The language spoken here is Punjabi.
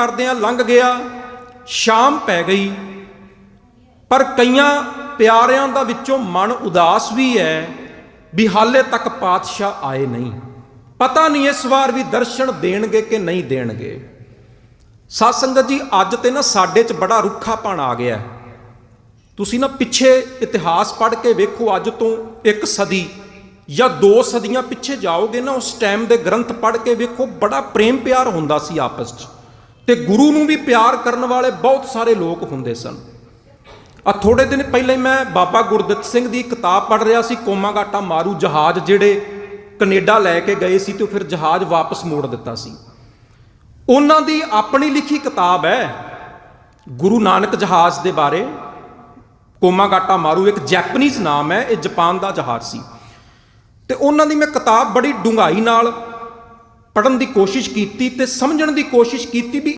ਕਰਦਿਆਂ ਲੰਘ ਗਿਆ, ਸ਼ਾਮ ਪੈ ਗਈ। ਪਰ ਕਈਆਂ ਪਿਆਰਿਆਂ ਦਾ ਵਿੱਚੋਂ ਮਨ ਉਦਾਸ ਵੀ ਹੈ ਵੀ ਹਾਲੇ ਤੱਕ ਪਾਤਸ਼ਾਹ ਆਏ ਨਹੀਂ। ਪਤਾ ਨਹੀਂ ਇਸ ਵਾਰ ਵੀ ਦਰਸ਼ਨ ਦੇਣਗੇ ਕਿ ਨਹੀਂ ਦੇਣਗੇ। ਸਾਧ ਸੰਗਤ ਜੀ, ਅੱਜ ਤੇ ਨਾ ਸਾਡੇ 'ਚ ਬੜਾ ਰੁੱਖਾਪਣ ਆ ਗਿਆ। ਤੁਸੀਂ ਨਾ ਪਿੱਛੇ ਇਤਿਹਾਸ ਪੜ੍ਹ ਕੇ ਵੇਖੋ, ਅੱਜ ਤੋਂ ਇੱਕ ਸਦੀ ਜਾਂ ਦੋ ਸਦੀਆਂ ਪਿੱਛੇ ਜਾਓਗੇ ਨਾ, ਉਸ ਟਾਈਮ ਦੇ ਗ੍ਰੰਥ ਪੜ੍ਹ ਕੇ ਵੇਖੋ, ਬੜਾ ਪ੍ਰੇਮ ਪਿਆਰ ਹੁੰਦਾ ਸੀ ਆਪਸ 'ਚ। ਤੇ ਗੁਰੂ ਨੂੰ ਵੀ ਪਿਆਰ ਕਰਨ ਵਾਲੇ ਬਹੁਤ ਸਾਰੇ ਲੋਕ ਹੁੰਦੇ ਸਨ। ਆ ਥੋੜੇ ਦਿਨ ਪਹਿਲਾਂ ਹੀ ਮੈਂ ਬਾਬਾ ਗੁਰਦਿੱਤ ਸਿੰਘ ਦੀ ਕਿਤਾਬ ਪੜ੍ਹ ਰਿਹਾ ਸੀ ਕੋਮਾਗਾਟਾ ਮਾਰੂ ਜਹਾਜ਼, ਜਿਹੜੇ ਕੈਨੇਡਾ ਲੈ ਕੇ ਗਏ ਸੀ ਤੇ ਫਿਰ ਜਹਾਜ਼ ਵਾਪਸ ਮੋੜ ਦਿੱਤਾ ਸੀ। ਉਹਨਾਂ ਦੀ ਆਪਣੀ ਲਿਖੀ ਕਿਤਾਬ ਹੈ, ਗੁਰੂ ਨਾਨਕ ਜਹਾਜ਼ ਦੇ ਬਾਰੇ। ਕੋਮਾਗਾਟਾ ਮਾਰੂ ਇੱਕ ਜੈਪਨੀਜ਼ ਨਾਮ ਹੈ, ਇਹ ਜਾਪਾਨ ਦਾ ਜਹਾਜ਼ ਸੀ। ਤੇ ਉਹਨਾਂ ਦੀ ਮੈਂ ਕਿਤਾਬ ਬੜੀ ਡੂੰਘਾਈ ਨਾਲ ਪੜਨ ਦੀ ਕੋਸ਼ਿਸ਼ ਕੀਤੀ ਤੇ ਸਮਝਣ ਦੀ ਕੋਸ਼ਿਸ਼ ਕੀਤੀ ਵੀ